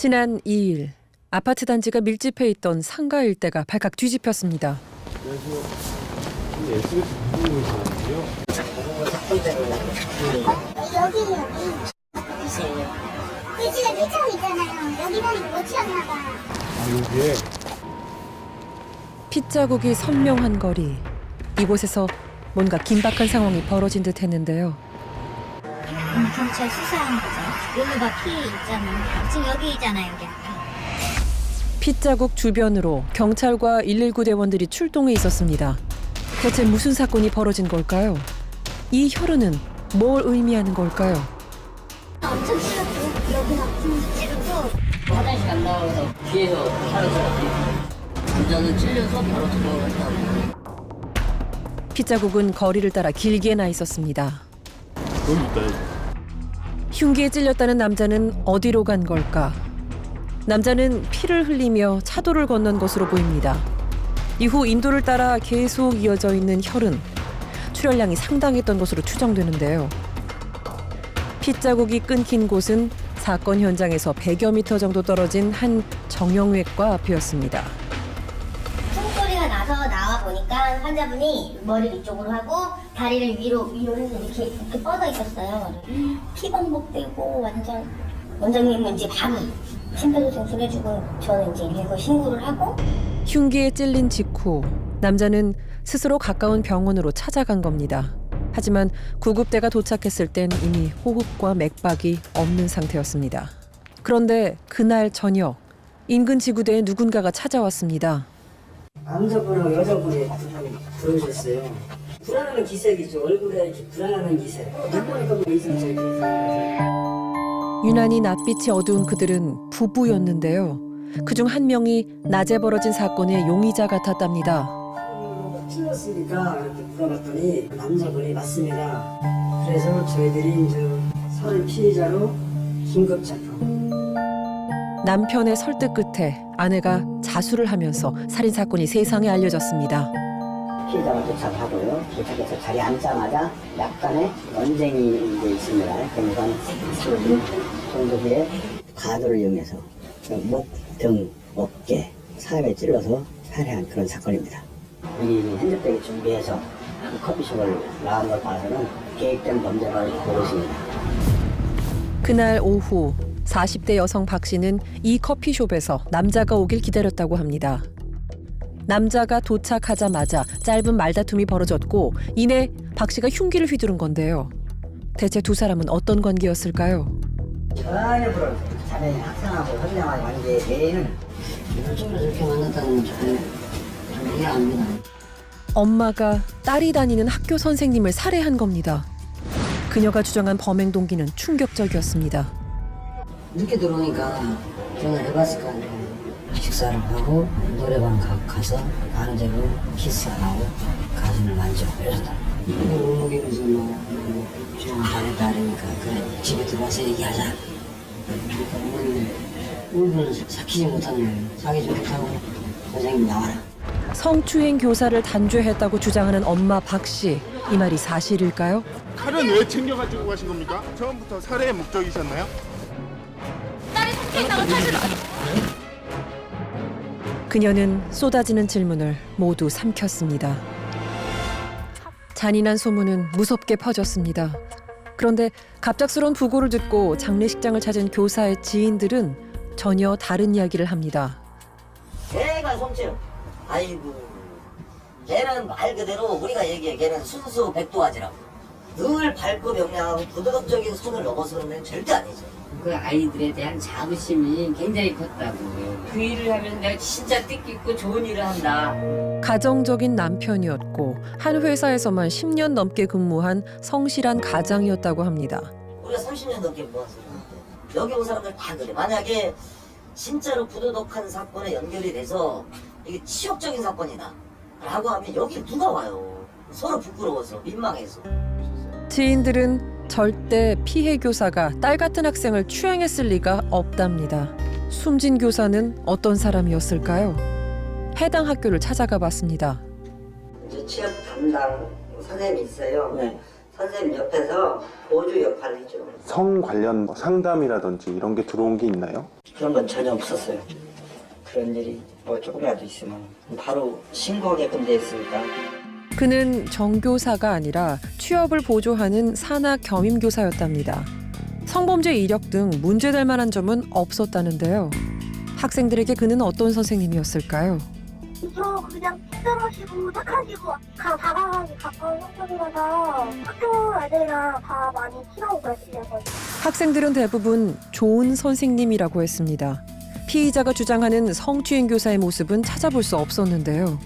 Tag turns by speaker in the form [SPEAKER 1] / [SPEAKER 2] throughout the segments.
[SPEAKER 1] 지난 2일 아파트 단지가 밀집해 있던 상가 일대가 발칵 뒤집혔습니다. 핏자국이 선명한 거리. 이곳에서 뭔가 긴박한 상황이 벌어진 듯 했는데요.
[SPEAKER 2] 경찰 수사한 거죠 여기가 피 있잖아요 지금 여기 있잖아요 여기
[SPEAKER 1] 핏자국 주변으로 경찰과 119 대원들이 출동해 있었습니다. 대체 무슨 사건이 벌어진 걸까요? 이 혈흔은 뭘 의미하는 걸까요?
[SPEAKER 2] 엄청 찔렀고 여기가 엄청 찔렀고
[SPEAKER 3] 화장실 안 나와서 뒤에서 사라졌지. 남자는 찔려서 바로 했다고.
[SPEAKER 1] 핏자국은 거리를 따라 길게 나 있었습니다.
[SPEAKER 4] 여기 있다. 여기.
[SPEAKER 1] 흉기에 찔렸다는 남자는 어디로 간 걸까? 남자는 피를 흘리며 차도를 건넌 것으로 보입니다. 이후 인도를 따라 계속 이어져 있는 혈흔. 출혈량이 상당했던 것으로 추정되는데요. 핏자국이 끊긴 곳은 사건 현장에서 100여 미터 정도 떨어진 한 정형외과 앞이었습니다.
[SPEAKER 2] 총소리가 나서 나와 보니까 환자분이 머리를 이쪽으로 하고 다리를 위로 위로 해서 이렇게 이렇게 뻗어 있었어요. 피방복되고 완전 원장님은 이제 바로 심폐소생술 해주고 저는 이제 119 신고를 하고
[SPEAKER 1] 흉기에 찔린 직후 남자는 스스로 가까운 병원으로 찾아간 겁니다. 하지만 구급대가 도착했을 땐 이미 호흡과 맥박이 없는 상태였습니다. 그런데 그날 저녁 인근 지구대에 누군가가 찾아왔습니다.
[SPEAKER 5] 남자분하고 여자분이 분이 들어오셨어요. 불안한 기색이죠. 얼굴에 이렇게 불안한 기색. 딱 보니까 뭐 이상적인
[SPEAKER 1] 유난히 낯빛이 어두운 그들은 부부였는데요. 그중 한 명이 낮에 벌어진 사건의 용의자 같았답니다.
[SPEAKER 5] 틀렸으니까 이렇게 물어봤더니 남자분이 맞습니다. 그래서 저희들이 이제 살인 피해자로 긴급 체포.
[SPEAKER 1] 남편의 설득 끝에 아내가 자수를 하면서 살인 사건이 세상에 알려졌습니다.
[SPEAKER 6] 피해자가 도착하고요. 도착해서 자리에 앉자마자 약간의 언쟁이 이제 있습니다. 그러니까 10분 정도 후에 가도를 이용해서 목, 등, 어깨, 사람에 찔러서 살해한 그런 사건입니다. 이 핸드백을 준비해서 이 커피숍을 나간 걸 봐서는 계획된 범죄가 보였습니다.
[SPEAKER 1] 그날 오후 40대 여성 박 씨는 이 커피숍에서 남자가 오길 기다렸다고 합니다. 남자가 도착하자마자 짧은 말다툼이 벌어졌고 이내 박 씨가 흉기를 휘두른 건데요. 대체 두 사람은 어떤 관계였을까요?
[SPEAKER 6] 전혀 불안. 자네의 학생하고 선량한 관계 외에는
[SPEAKER 3] 요즘에 저렇게 만났다는 건 전혀 좀 이해 안 됩니다.
[SPEAKER 1] 엄마가 딸이 다니는 학교 선생님을 살해한 겁니다. 그녀가 주장한 범행 동기는 충격적이었습니다.
[SPEAKER 3] 늦게 들어오니까 전화를 해봤을 거 아니에요. 식사를 하고 노래방 가, 가서 가는 대로 키스 안 하고 가슴을 만져 이러다. 울먹이면서 뭐, 뭐 지금 반했다 하니까 그래 집에 들어와서 얘기하자. 그러니까 어머니는 울면서 삭히지 못하는 거예요. 사귀지 못하고 선생님 나와라.
[SPEAKER 1] 성추행 교사를 단죄했다고 주장하는 엄마 박 씨. 이 말이 사실일까요?
[SPEAKER 7] 칼은 왜 챙겨가지고 가신 겁니까? 처음부터 살해의 목적이셨나요?
[SPEAKER 1] 그녀는 쏟아지는 질문을 모두 삼켰습니다. 잔인한 소문은 무섭게 퍼졌습니다. 그런데 갑작스러운 부고를 듣고 장례식장을 찾은 교사의 지인들은 전혀 다른 이야기를 합니다.
[SPEAKER 6] 걔가 송채요. 아이고, 걔는 말 그대로 우리가 얘기해. 걔는 순수 백도화지라고. 늘 밝고 명랑하고 부도덕적인 선을 넘어서는 절대 아니죠.
[SPEAKER 8] 그 아이들에 대한 자부심이 굉장히 컸다고. 그 일을 하면 내가 진짜 뜻깊고 좋은 일을 한다.
[SPEAKER 1] 가정적인 남편이었고 한 회사에서만 10년 넘게 근무한 성실한 가장이었다고 합니다.
[SPEAKER 6] 우리가 30년 넘게 모았어요. 여기 온 사람들 다 그래. 만약에 진짜로 부도덕한 사건에 연결이 돼서 이게 치욕적인 사건이다. 라고 하면 여기 누가 와요? 서로 부끄러워서, 민망해서.
[SPEAKER 1] 지인들은 절대 피해 교사가 딸 같은 학생을 추행했을 리가 없답니다. 숨진 교사는 어떤 사람이었을까요? 해당 학교를 찾아가 봤습니다.
[SPEAKER 6] 이제 취업 담당 선생님이 있어요.
[SPEAKER 3] 네. 선생님 옆에서 보조 역할을 해줘.
[SPEAKER 9] 성 관련 뭐 상담이라든지 이런 게 들어온 게 있나요?
[SPEAKER 3] 그런 건 전혀 없었어요. 그런 일이 뭐 조금이라도 있으면 바로 신고하게끔 돼 있으니까.
[SPEAKER 1] 그는 정교사가 아니라 취업을 보조하는 산하 겸임교사였답니다. 성범죄 이력 등 문제될 만한 점은 없었다는데요. 학생들에게 그는 어떤 선생님이었을까요?
[SPEAKER 10] 저 그냥 친절하시고 착하시고 가 다가가기 가까운 성격이라서 학교 애들이랑 다 많이 친하고 그랬어요.
[SPEAKER 1] 학생들은 대부분 좋은 선생님이라고 했습니다. 피의자가 주장하는 성추행 교사의 모습은 찾아볼 수 없었는데요.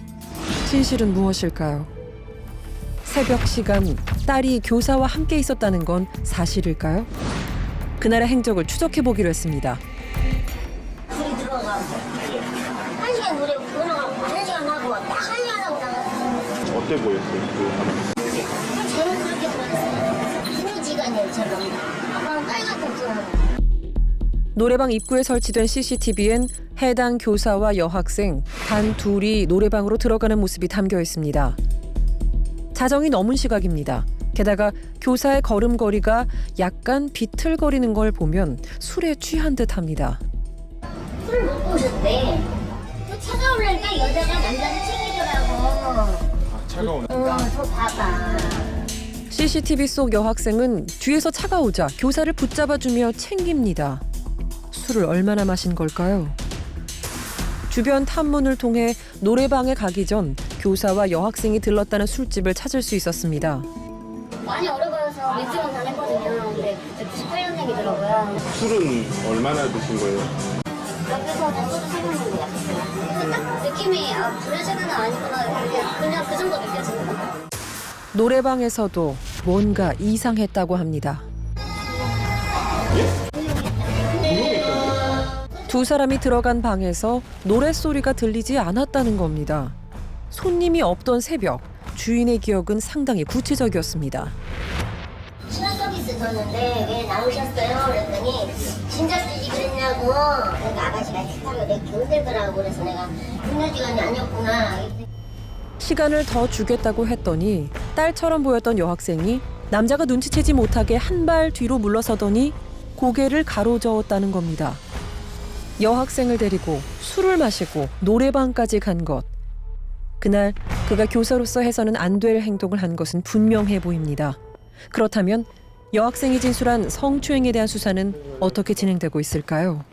[SPEAKER 1] 진실은 무엇일까요? 새벽 시간 딸이 교사와 함께 있었다는 건 사실일까요? 그날의 행적을 추적해 보기로 했습니다.
[SPEAKER 2] 둘이 들어가고 한 시간 노래 들어가고 한 시간 하고 딱 한 시간 하고 나갔어요.
[SPEAKER 4] 어때 보였어요? 그
[SPEAKER 2] 그렇게 아빠는 빨갛고.
[SPEAKER 1] 노래방 입구에 설치된 CCTV엔 해당 교사와 여학생 단 둘이 노래방으로 들어가는 모습이 담겨 있습니다. 자정이 넘은 시각입니다. 게다가 교사의 걸음걸이가 약간 비틀거리는 걸 보면 술에 취한 듯합니다.
[SPEAKER 2] 술을 먹고 오셨대. 또 찾아오려니까 여자가 남자를 챙기더라고.
[SPEAKER 4] 차가운.
[SPEAKER 2] 어, 저 봐봐.
[SPEAKER 1] CCTV 속 여학생은 뒤에서 차가 오자 교사를 붙잡아주며 챙깁니다. 술을 얼마나 마신 걸까요? 주변 탐문을 통해 노래방에 가기 전 교사와 여학생이 들렀다는 술집을 찾을 수 있었습니다.
[SPEAKER 2] 많이 어려 보여서 맥주만 다 냈거든요. 근데 98년생이더라고요.
[SPEAKER 4] 술은 얼마나 드신 거예요?
[SPEAKER 2] 옆에서 그냥 소주 생각난 것딱 느낌이 아, 브레시는 아니구나. 그냥, 그냥 그 정도 느껴지는 것 같아요.
[SPEAKER 1] 노래방에서도 뭔가 이상했다고 합니다. 두 사람이 들어간 방에서 노랫소리가 들리지 않았다는 겁니다. 손님이 없던 새벽, 주인의 기억은 상당히 구체적이었습니다.
[SPEAKER 2] 신화 서비스 줬는데 왜 나오셨어요? 그랬더니 진작 주지 그랬냐고. 그러니까 아가씨가 식탁을 되게 힘들더라고. 그래서 내가 분유지간이 아니었구나.
[SPEAKER 1] 시간을 더 주겠다고 했더니 딸처럼 보였던 여학생이 남자가 눈치채지 못하게 한 발 뒤로 물러서더니 고개를 가로저었다는 겁니다. 여학생을 데리고 술을 마시고 노래방까지 간 것. 그날 그가 교사로서 해서는 안 될 행동을 한 것은 분명해 보입니다. 그렇다면 여학생이 진술한 성추행에 대한 수사는 어떻게 진행되고 있을까요?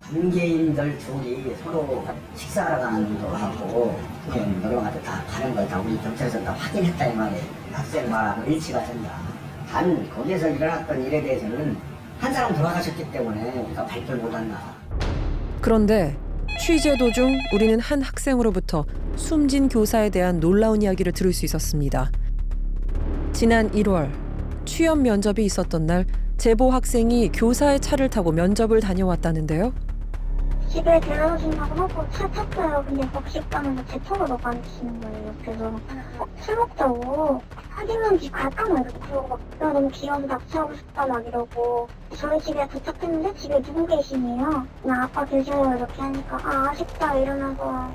[SPEAKER 6] 관계인들 둘이 서로 식사하러 가는 것도 하고 그냥 노래방한테 다 가는 걸 다 우리 경찰에서 다 확인했다 이 말이에요. 학생 말하고 일치가 된다. 단 거기에서 일어났던 일에 대해서는 한 사람 돌아가셨기 때문에 우리가 발표를 못한다.
[SPEAKER 1] 그런데 취재 도중 우리는 한 학생으로부터 숨진 교사에 대한 놀라운 이야기를 들을 수 있었습니다. 지난 1월 취업 면접이 있었던 날 제보 학생이 교사의 차를 타고 면접을 다녀왔다는데요.
[SPEAKER 10] 집에 데려오신다고 하고 차 탔어요. 근데 복식당에서 제 차가 너무 안 치는 거예요. 그래서 어, 술 먹자고 사진런지 갈까 막 이러고 막 야, 너무 귀여워서 납치하고 싶다 막 이러고 저희 집에 도착했는데 집에 누구 계시네요. 나 아빠 계셔요 이렇게 하니까 아 아쉽다 이러면서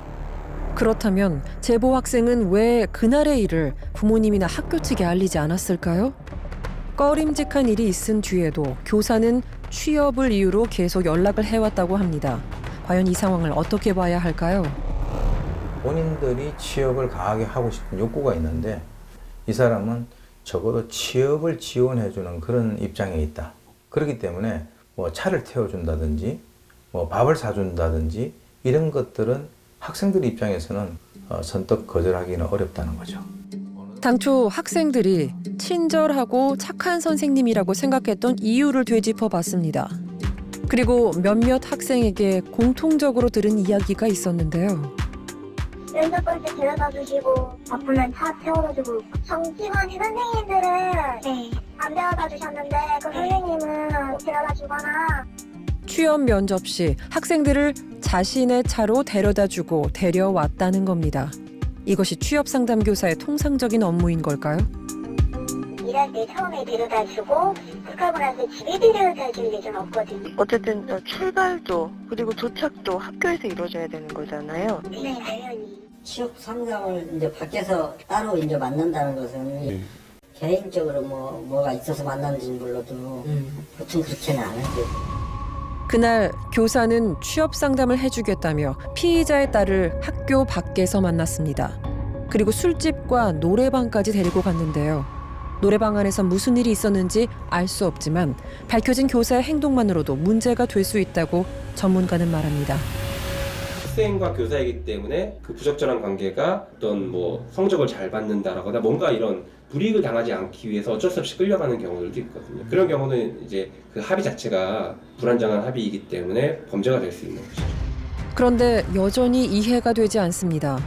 [SPEAKER 1] 그렇다면 제보 학생은 왜 그날의 일을 부모님이나 학교 측에 알리지 않았을까요? 꺼림직한 일이 있은 뒤에도 교사는 취업을 이유로 계속 연락을 해왔다고 합니다. 과연 이 상황을 어떻게 봐야 할까요?
[SPEAKER 11] 본인들이 취업을 강하게 하고 싶은 욕구가 있는데 이 사람은 적어도 취업을 지원해주는 그런 입장에 있다. 그렇기 때문에 뭐 차를 태워준다든지 뭐 밥을 사준다든지 이런 것들은 학생들 입장에서는 어, 선뜻 거절하기는 어렵다는 거죠.
[SPEAKER 1] 당초 학생들이 친절하고 착한 선생님이라고 생각했던 이유를 되짚어 봤습니다. 그리고 몇몇 학생에게 공통적으로 들은 이야기가 있었는데요.
[SPEAKER 10] 면접 볼 때 데려다 주시고 바쁘면 차 태워다 주고 정직원이 선생님들은 네, 안 데려다 주셨는데 그 선생님은 데려다 주거나
[SPEAKER 1] 취업 면접 시 학생들을 자신의 차로 데려다 주고 데려왔다는 겁니다. 이것이 취업 상담 교사의 통상적인 업무인 걸까요?
[SPEAKER 10] 일할 때 처음에 데려다 주고 극학을 할때 집에 데려다 줄 일은 없거든요.
[SPEAKER 12] 어쨌든 저 출발도 그리고 도착도 학교에서 이루어져야 되는 거잖아요.
[SPEAKER 10] 네, 당연히.
[SPEAKER 3] 취업 상담을 이제 밖에서 따로 이제 만난다는 것은
[SPEAKER 4] 네.
[SPEAKER 3] 개인적으로 뭐 뭐가 있어서 만났는지는 몰라도 보통 그렇게는 안 하죠.
[SPEAKER 1] 그날 교사는 취업 상담을 해주겠다며 피의자의 딸을 학교 밖에서 만났습니다. 그리고 술집과 노래방까지 데리고 갔는데요. 노래방 안에서 무슨 일이 있었는지 알 수 없지만 밝혀진 교사의 행동만으로도 문제가 될 수 있다고 전문가는 말합니다.
[SPEAKER 13] 학생과 교사이기 때문에 그 부적절한 관계가 어떤 뭐 성적을 잘 받는다라거나 뭔가 이런 불이익을 당하지 않기 위해서 어쩔 수 없이 끌려가는 경우들도 있거든요. 그런 경우는 이제 그 합의 자체가 불안정한 합의이기 때문에 범죄가 될 수 있는 것이죠.
[SPEAKER 1] 그런데 여전히 이해가 되지 않습니다.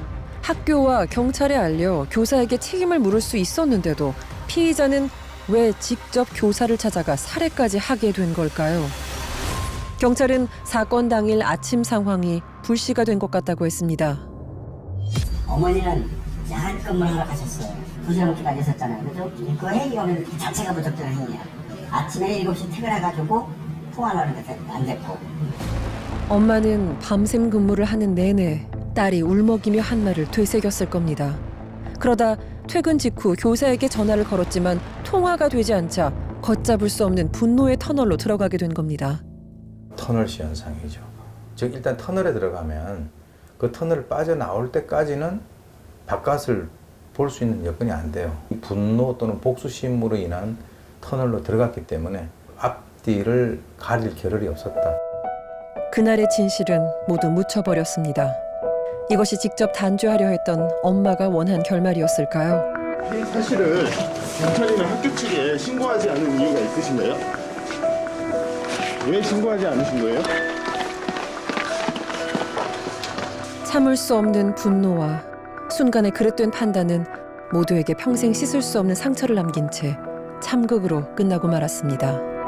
[SPEAKER 1] 학교와 경찰에 알려 교사에게 책임을 물을 수 있었는데도 피의자는 왜 직접 교사를 찾아가 살해까지 하게 된 걸까요? 경찰은 사건 당일 아침 상황이 불씨가 된 것 같다고 했습니다.
[SPEAKER 3] 어머니는 하러 가셨어요. 부정기까지 있었잖아요. 그죠? 그 오늘 그 자체가 부적절한 행위야. 아침에 7시 퇴근해가지고 통화를 하는 게안 됐고.
[SPEAKER 1] 엄마는 밤샘 근무를 하는 내내 딸이 울먹이며 한 말을 되새겼을 겁니다. 그러다 퇴근 직후 교사에게 전화를 걸었지만 통화가 되지 않자 걷잡을 수 없는 분노의 터널로 들어가게 된 겁니다.
[SPEAKER 11] 터널 시 현상이죠. 즉 일단 터널에 들어가면 그 터널을 빠져나올 때까지는 바깥을 볼 수 있는 여건이 안 돼요. 이 분노 또는 복수심으로 인한 터널로 들어갔기 때문에 앞뒤를 가릴 겨를이 없었다.
[SPEAKER 1] 그날의 진실은 모두 묻혀버렸습니다. 이것이 직접 단죄하려 했던 엄마가 원한 결말이었을까요?
[SPEAKER 7] 이 사실을 경찰이나 학교 측에 신고하지 않은 이유가 있으신가요? 왜 신고하지 않으신 거예요?
[SPEAKER 1] 참을 수 없는 분노와 순간의 그릇된 판단은 모두에게 평생 씻을 수 없는 상처를 남긴 채 참극으로 끝나고 말았습니다.